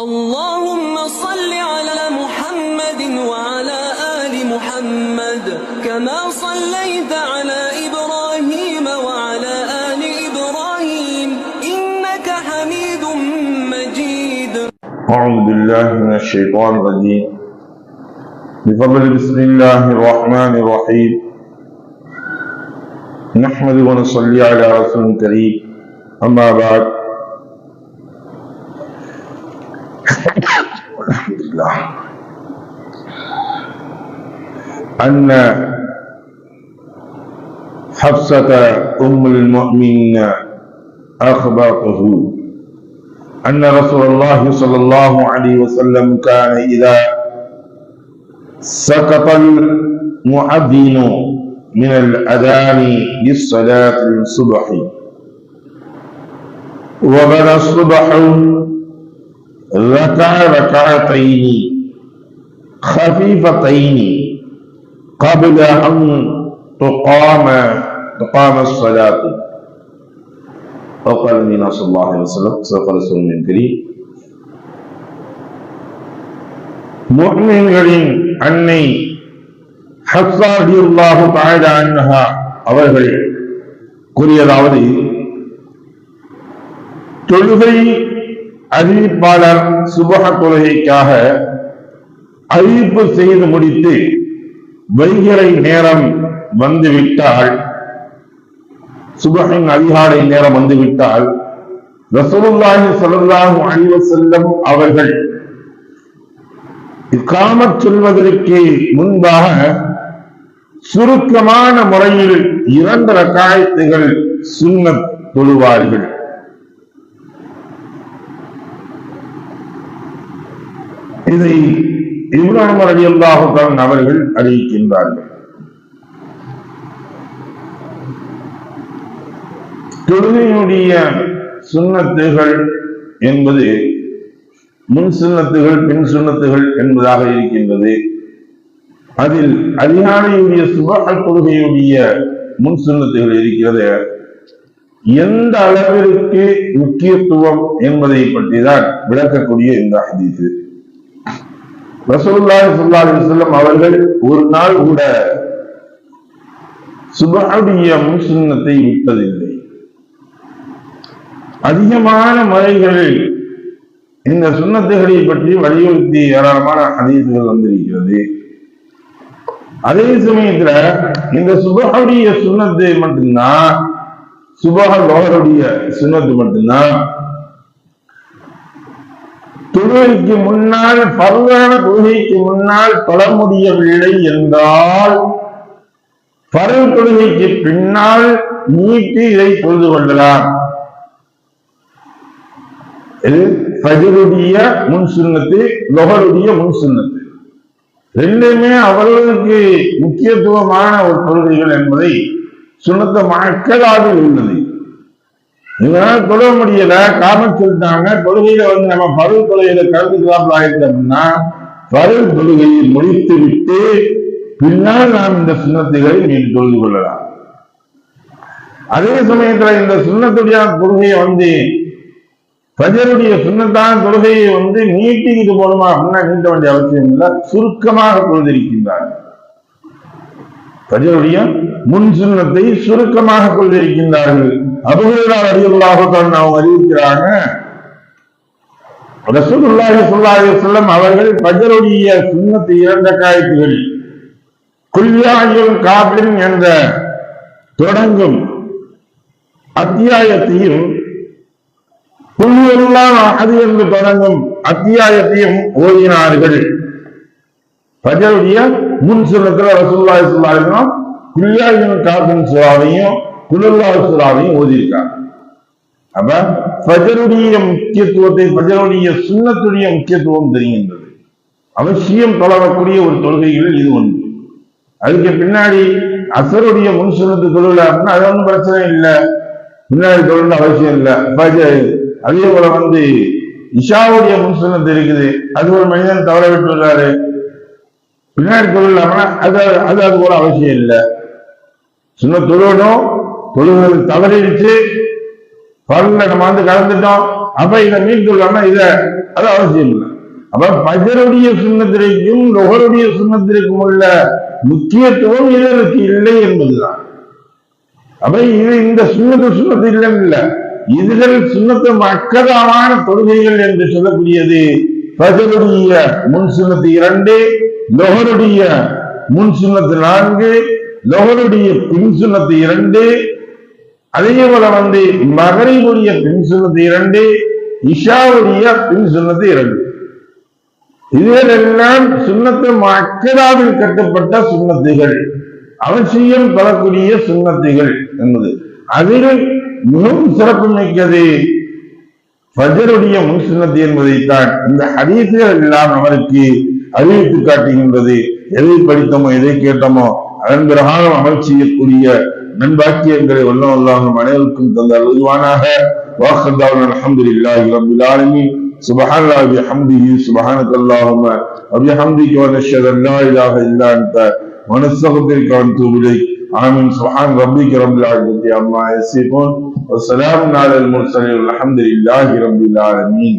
اللهم صل على محمد وعلى آل محمد كما صليت على إبراهيم وعلى آل إبراهيم إنك حميد مجيد. أعوذ بالله من الشيطان الرجيم. بفضل بسم الله الرحمن الرحيم. نحمد ونصلي على رسول الكريم. أما بعد. أن حفصة أم المؤمنين أخبرته أن رسول الله صلى الله عليه وسلم كان إذا سقط المؤذن من الأذان للصلاة الصبح. وبدا الصبح ركع ركعتين خفيفتين. कबल तो कौम तो कौम सजाती फ़कर मीना सफ़र करी முஸ்லிம்களின் அன்னை ஹப்சாஹியுல்லாஹு தாயதா அன்னஹா அவர்கள் கூறியதாவது தொழுகை அறிவிப்பாளர் சுபக தொழுகைக்காக அறிவிப்பு செய்து முடித்து வைகரை நேரம் வந்துவிட்டால் சுபகின் அதிகாலை நேரம் வந்துவிட்டால் ரசூலுல்லாஹி ஸல்லல்லாஹு அலைஹி வஸல்லம் அவர்கள் இக்காமத் சொல்வதற்கு முன்பாக சுருக்கமான முறையில் இரண்டு ரக்காயத்துகள் சுண்ணத் தொழுவார்கள். இதை இப்ராஹிம் அலி அல்லாஹுதான் அவர்கள் அறிவிக்கின்றார்கள். தொழுகையினுடைய சுண்ணத்துகள் என்பது முன் சுண்ணத்துகள் பின் சுண்ணத்துகள் என்பதாக இருக்கின்றது. அதில் அதிகாலையுடைய சுபக தொழுகையுடைய முன் சுண்ணத்துகள் இருக்கிறது. எந்த அளவிற்கு முக்கியத்துவம் என்பதை பற்றி தான் விளக்கக்கூடிய இந்த ஹதீஸ். ரசூலுல்லாஹி ஸல்லல்லாஹு அவர்கள் ஒரு நாள் கூட சுபஹுடைய முன் சுண்ணத்தை விட்டதில்லை. அதிகமான முறைகளில் இந்த சுண்ணத்துகளை பற்றி வலியுறுத்தி ஏராளமான அதிகத்துகள் வந்திருக்கிறது. அதே சமயத்துல இந்த சுபகருடைய சுண்ணத்தை மட்டும்தான் சுபஹ லோகருடைய சுண்ணத்து மட்டும்தான் தொழுகைக்கு முன்னால் பருவான தொழுகைக்கு முன்னால் தொழ முடியவில்லை என்றால் பருவ தொழுகைக்கு பின்னால் நீட்டி இதை தொழுது கொள்ளலாம். இது முன் சுண்ணத்து லொகருடைய முன் சுண்ணத்து. ரெண்டுமே அவர்களுக்கு முக்கியத்துவமான ஒரு கொள்கைகள் என்பதை சுண்ணத்த மக்களாக உள்ளது. இதனால தொழ முடியல. காரணம் சொல்லிட்டாங்க. தொழுகையில வந்து நம்ம பருவ தொழுகையில கலந்துக்கலாம் ஆயிடுச்சு அப்படின்னா பருவ தொழுகையை முடித்து விட்டு பின்னால் நாம் இந்த சுண்ணத்துகளை நீங்க தொழுது கொள்ளலாம். அதே சமயத்துல இந்த சுண்ணத்துடைய கொள்கையை வந்து பஜருடைய சுண்ணத்தான் தொழுகையை வந்து நீட்டிக்கிட்டு போகணுமா அப்படின்னா நீட்ட வேண்டிய அவசியம் இல்லை. சுருக்கமாக கொள்திருக்கின்றார்கள் பஜருடைய முன் சுண்ணத்தை சுருக்கமாக கொண்டிருக்கின்றார்கள். அபுகளால் அறிவுள்ளாகத்தான் அவங்க அறிவிக்கிறாங்க ரசூலுல்லாஹி சொல்லாஹி அலைஹி அவர்கள் பஜருடைய சின்னத்தை இறந்த காயத்துகள் குல்யாயும் காபின் என்ற தொடங்கும் அத்தியாயத்தையும் குழுவெல்லாம் அது என்று தொடங்கும் அத்தியாயத்தையும் ஓதினார்கள். பஜருடைய முன் சுரத்துல ரசூல்லாய் சொல்லாலும் குல்லாயின் காபின் சுறாவையும் குலுல்லா சுறாவையும் ஓதியிருக்காங்க. அப்ப பஜருடைய முக்கியத்துவத்தை பஜருடைய சுண்ணத்துடைய முக்கியத்துவம் தெரிகின்றது. அவசியம் தொழக்கூடிய ஒரு தொழுகைகளில் இது ஒன்று. அதுக்கு பின்னாடி அசருடைய முன் சுண்ணத்து தொழில் அப்படின்னா அது ஒன்றும் பிரச்சனை இல்லை. பின்னாடி தொழில் அவசியம் இல்லை. அதே போல வந்து இஷாவுடைய முன்சுனத்து இருக்குது. அது ஒரு மனிதன் தவற விட்டு வர்றாரு பின்னாடி தொழிலாமனா அது அது அது போல அவசியம் இல்லை. சின்ன தொழுவணும் தொழுவது தவறிடுச்சு பரல நம்ம வந்து கலந்துட்டோம். அப்ப இதை மீன் மீட்டுள்ளோம்னா இத அது அவசியம் இல்லை. அப்ப பஜருடைய சுண்ணத்திற்கும் நுகருடைய சுண்ணத்திற்கும் உள்ள முக்கியத்துவம் இதற்கு இல்லை என்பதுதான். அப்ப இது இந்த சுண்ணத்து சுண்ணத்து இல்லைன்னு இல்ல. இதுகள் சுண்ணத்து மக்கதமான தொழுகைகள் என்று சொல்லக்கூடியது பஜருடைய முன் சுண்ணத்து இரண்டு லொகருடைய முன் சுண்ணத்து நான்கு லொகருடைய பின் சுண்ணத்து இரண்டு அதே போல வந்து மகரிவுடைய பின் சுண்ணத்து இரண்டு இஷாவுடைய பின் சுண்ணத்து இரண்டு. இதுகளெல்லாம் சுண்ணத்து மக்களாவில் கட்டப்பட்ட சுண்ணத்துகள். அவசியம் பெறக்கூடிய சுண்ணத்துகள் என்பது. அதில் மிகவும் சிறப்பு மிக்கது ஃபஜருடைய முன் சுண்ணத்து என்பதைத்தான். இந்த ஹரீசுகள் எல்லாம் அவருக்கு அறிவித்து காட்டுகின்றது எதை படித்தோமோ எதை கேட்டோமோ அதன் பிரகாரம் அமல் செய்யக்கூடிய நண்பாக்கியங்களை வல்லம் அல்லாஹும் அனைவருக்கும் தந்த அழுதுவானாக வாக்கந்தாவுன் அல்ஹம்துலில்லாஹி ரப்பில் ஆலமீன் سبحان الله بحمده سبحانك اللهم وبحمدك ونشهد ان لا اله الا انت ونستغفرك ونتوب اليك آمين سبحان ربك رب العزة عما يصفون وسلام على المرسلين والحمد لله رب العالمين